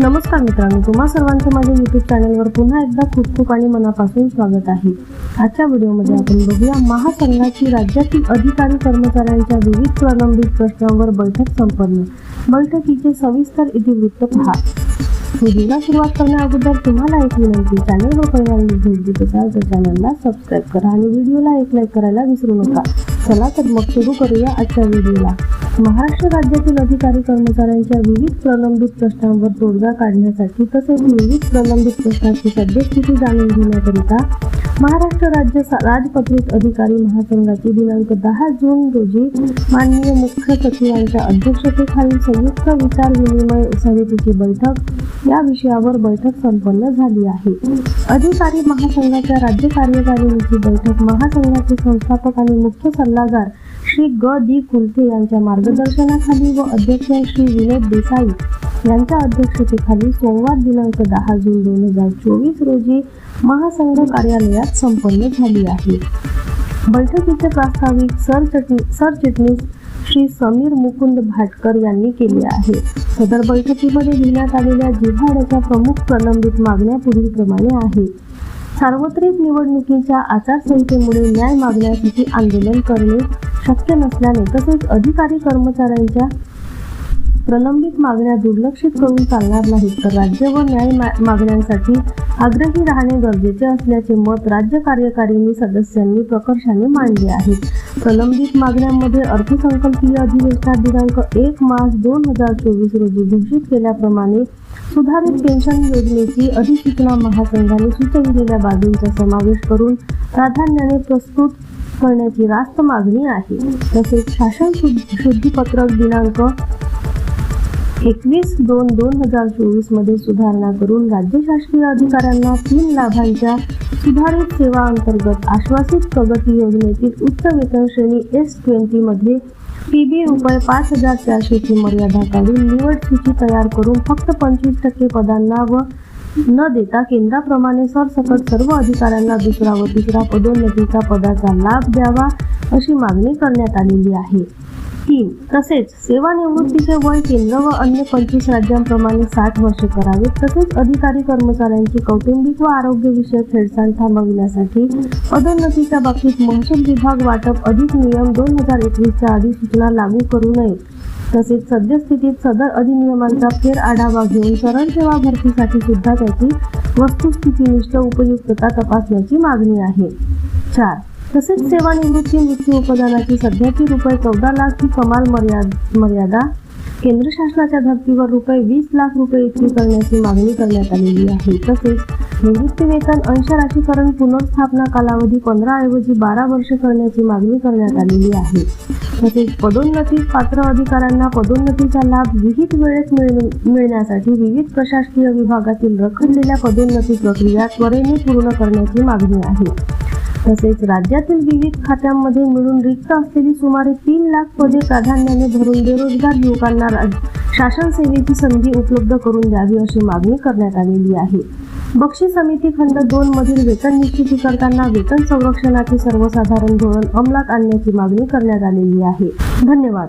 नमस्कार मित्रांनो तुम्हा सर्वांचं माझ्या युट्यूब चॅनलवर पुन्हा एकदा खूप खूप आणि मनापासून स्वागत आहे. आजच्या व्हिडिओमध्ये आपण बघूया महासंघाची राज्यातील अधिकारी कर्मचाऱ्यांच्या विविध प्रलंबित प्रश्नांवर बैठक संपन्न. बैठकीचे सविस्तर इतिवृत्त पहा. व्हिडिओला सुरुवात करण्या अगोदर तुम्हाला एक विनंती चॅनलवर परिणाम भेट देत असाल तर चॅनलला सबस्क्राईब करा आणि व्हिडिओला एक लाईक करायला विसरू नका. चला तर मग सुरू करूया आजच्या व्हिडिओला. महाराष्ट्र राज्यातील अधिकारी कर्मचाऱ्यांच्या विविध प्रलंबित प्रश्नांवर तोडगा काढण्यासाठी तसेच विविध प्रलंबित प्रश्नांची सद्यस्थिती जाणून घेण्याकरिता महाराष्ट्र राज्य राजपत्रित अधिकारी महासंघाची दिनांक दहा जून रोजी माननीय मुख्य सचिवांच्या अध्यक्षतेखाली संयुक्त विचार विनिमय समितीची बैठक या विषयावर बैठक संपन्न झाली आहे. अधिकारी महासंघाच्या राज्य कार्यकारिणीची बैठक महासंघाचे संस्थापक आणि मुख्य सल्लागार श्री ग. दी कुलथे यांच्या मार्गदर्शनाखाली व अध्यक्ष श्री विनोद देसाई यांच्या अध्यक्षतेखाली सोमवार दिनांक दहा जून दोन हजार चोवीस रोजी महासंघ कार्यालयात संपन्न झाली आहे. बैठकीचे प्रास्ताविक सरचटणी सरचिटणीस श्री समीर मुकुंद भाटकर यांनी केले आहे. सदर बैठकीमध्ये घेण्यात आलेल्या जिल्हाड्याच्या प्रमुख प्रलंबित मागण्या पुढीलप्रमाणे आहे. सार्वत्रिक निवडणुकीच्या आचारसंहितेमुळे न्याय मागण्यासाठी आंदोलन करणे शक्य नसल्याने तसेच अधिकारी कर्मचाऱ्यांच्या प्रलंबित मागण्या दुर्लक्षित करून चालणार नाहीत तर राज्य व न्याय मा- मागण्यांसाठी आग्रही राहणे गरजेचे असल्याचे मत राज्य कार्यकारिणी सदस्यांनी प्रकर्षाने मांडले आहे. प्रलंबित मागण्यांमध्ये अर्थसंकल्पीय अधिवेशनात दिनांक एक मार्च दोन हजार चोवीस रोजी घोषित केल्याप्रमाणे सुधारित पेन्शन योजनेची अधिसूचना महासंघाने सुचविलेल्या बाबींचा समावेश करून प्राधान्याने प्रस्तुत करण्याची रास्त मागणी आहे. तसेच शासन शुद्ध- शुद्धीपत्रक दिनांक एकवीस दोन दोन हजार चोवीसमध्ये सुधारणा करून राज्य शासकीय अधिकाऱ्यांना तीन लाभांच्या सुधारित सेवा अंतर्गत आश्वासित प्रगती योजनेतील उच्च वेतन श्रेणी एस ट्वेंटी मध्ये पी बी रुपये पाच हजार चारशेची मर्यादा काढून निवड सूची तयार करून फक्त पंचवीस टक्के पदांना व न देता केंद्राप्रमाणे सरसकट सर्व अधिकाऱ्यांना दुसरा व तिसरा पदोन्नतीचा पदाचा लाभ द्यावा अशी मागणी करण्यात आलेली आहे. तीन तसेच सेवानिवृत्तीचे वय केंद्र व अन्य पंचवीस राज्यांप्रमाणे साठ वर्षे करावे तसेच अधिकारी कर्मचाऱ्यांची कौटुंबिक व आरोग्य विषयक हेळसांड थांबविण्यासाठी पदोन्नतीच्या बाबतीत महसूल विभाग वाटप अधिक नियम दोन हजार एकवीसच्या अधिसूचना लागू करू नये. तसेच सद्यस्थितीत सदर अधिनियमांचा फेर आढावा घेऊन शरण सेवा भरतीसाठी सुद्धा त्याची वस्तुस्थितीनिष्ठ उपयुक्तता तपासण्याची मागणी आहे. चार तसेच सेवानिवृत्ती मृत्यू उपदानाची सध्याची रुपये चौदा लाख ही कमाल मर्याद मर्यादा केंद्र शासनाच्या धर्तीवर रुपये वीस लाख रुपये इतकी करण्याची मागणी करण्यात आलेली आहे. तसेच निवृत्तीवेतन अंश राशीकरण पुनर्स्थापना कालावधी पंधरा ऐवजी बारा वर्षे करण्याची मागणी करण्यात आलेली आहे. तसेच पदोन्नतीत पात्र अधिकाऱ्यांना पदोन्नतीचा लाभ विहित वेळेत मिळण्यासाठी विविध प्रशासकीय विभागातील रखडलेल्या पदोन्नती प्रक्रिया त्वरेने पूर्ण करण्याची मागणी आहे. तसेच राज्यातील विविध खात्यांमध्ये मिळून रिक्त असलेली सुमारे तीन लाख पदे प्राधान्याने भरून बेरोजगार युवकांना राज- शासन सेवेची संधी उपलब्ध करून द्यावी अशी मागणी करण्यात आलेली आहे. बक्षी समिती खंड दोन मधील वेतन निश्चिती करताना वेतन संरक्षणाचे सर्वसाधारण धोरण अंमलात आणण्याची मागणी करण्यात आलेली आहे. धन्यवाद.